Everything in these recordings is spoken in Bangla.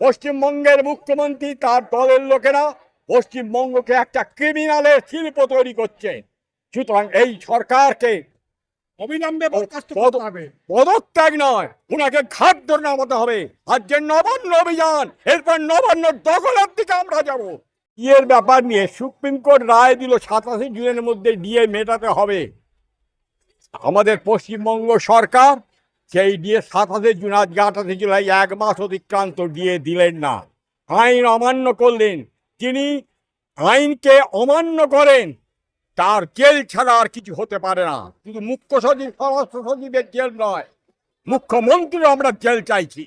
পশ্চিমবঙ্গের মুখ্যমন্ত্রী তার দলের লোকেরা পশ্চিমবঙ্গকে একটা ক্রিমিনালের শিল্প তৈরি করছে। সুতরাং এই সরকারকে অবিলম্বে পদত্যাগ নয় ওনাকে ঘাট ধরে নামাতে হবে। আর যে নবান্ন অভিযান এরপর নবান্ন দখলের দিকে আমরা যাব। ইয়ের ব্যাপার নিয়ে সুপ্রিম কোর্ট রায় দিল সাতাশে জুনের মধ্যে ডিএ মেটাতে হবে। আমাদের পশ্চিমবঙ্গ সরকার সেই দিয়ে সাতাশে জুন আজকে আঠাশে জুলাই এক মাস অতিক্রান্ত দিয়ে দিলেন না। আইন অমান্য করলেন। তিনি আইনকে অমান্য করেন। তার জেল ছাড়া আর কিছু হতে পারে না। শুধু মুখ্য সচিব স্বরাষ্ট্র সচিবের জেল নয় মুখ্যমন্ত্রীর আমরা জেল চাইছি।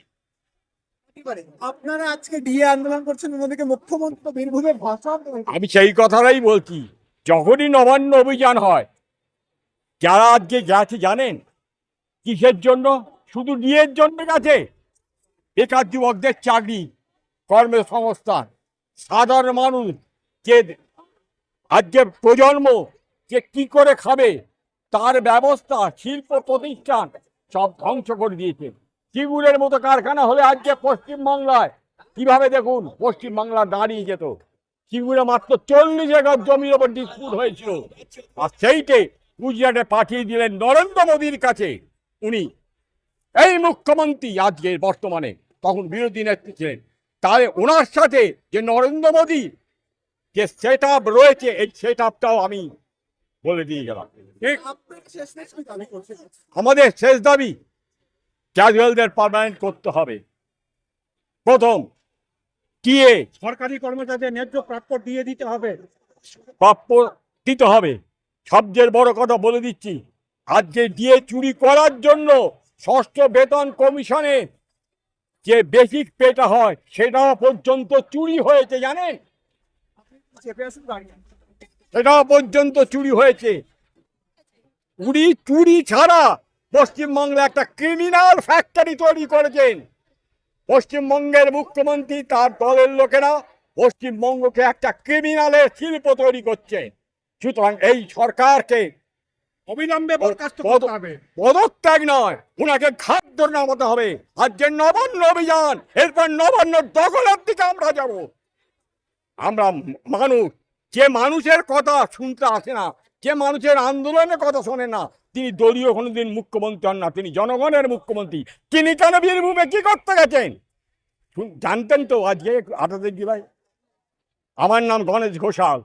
আপনারা আজকে ডিএ আন্দোলন করছেন অন্যদিকে মুখ্যমন্ত্রী বীরভূমে ভাষা আমি সেই কথাটাই বলছি। যখনই নবান্ন অভিযান হয় যারা আজকে গেছে জানেন কিসের জন্য? শুধু ডিএর জন্য গেছে বেকার যুবকদের চাকরি কর্মসংস্থান সাধারণ মানুষ যে আজকে প্রজন্ম যে কি করে খাবে, তার ব্যবস্থা, শিল্প প্রতিষ্ঠান সব ধ্বংস করে দিয়েছে। সিগুরের মতো কারখানা হলে আজকে পশ্চিমবাংলায়, কীভাবে দেখুন, পশ্চিমবাংলা দাঁড়িয়ে যেত। সিঙ্গুরে মাত্র চল্লিশ একর জমির ওপর ডিসপুট হয়েছিল। আর সেইটে গুজরাটে পাঠিয়ে দিলেন নরেন্দ্র মোদীর কাছে। উনি। এই মুখ্যমন্ত্রী আজকে বর্তমানে তখন বিরোধী নেত্রী ছিলেন। তাহলে ওনার সাথে যে নরেন্দ্র মোদী, যে সেট রয়েছে, এই সেট আমি বলে দিয়ে গেলাম। আমাদের শেষ দাবি ক্যাজুয়ালদের পার্মানেন্ট করতে হবে। প্রথম টিএ সরকারি কর্মচারীদের ন্যায্য প্রাপ্য দিয়ে দিতে হবে? প্রাপ্য দিতে হবে। সবচেয়ে বড় কথা বলে দিচ্ছি আজকে দিয়ে চুরি করার জন্য ষষ্ঠ বেতন কমিশনে যে বেসিক পেটা হয় সেটাও পর্যন্ত চুরি হয়েছে, জানেন? সেটাও পর্যন্ত চুরি হয়েছে। চুরি চুরি ছাড়া পশ্চিমবঙ্গে একটা ক্রিমিনাল ফ্যাক্টরি তৈরি করেছেন। পশ্চিমবঙ্গের মুখ্যমন্ত্রী তার দলের লোকেরা পশ্চিমবঙ্গকে একটা ক্রিমিনালের শিল্প তৈরি করছে। সুতরাং এই সরকারকে অবিলম্বে বরখাস্ত করতে হবে। পদত্যাগ নয় ঘাট ধরে নামাতে হবে। আর যে নবান্ন অভিযান এরপর নবান্ন দখলের দিকে আমরা যাব। আমরা মানুষ যে মানুষের কথা শুনতে আসে না যে মানুষের আন্দোলনের কথা শোনে না তিনি দলীয় কোনোদিন মুখ্যমন্ত্রী হন না তিনি জনগণের মুখ্যমন্ত্রী। তিনি কেন বীরভূমে কি করতে গেছেন? জানতেন তো আজকে আঠাশে জুলাই আমার নাম গণেশ ঘোষাল।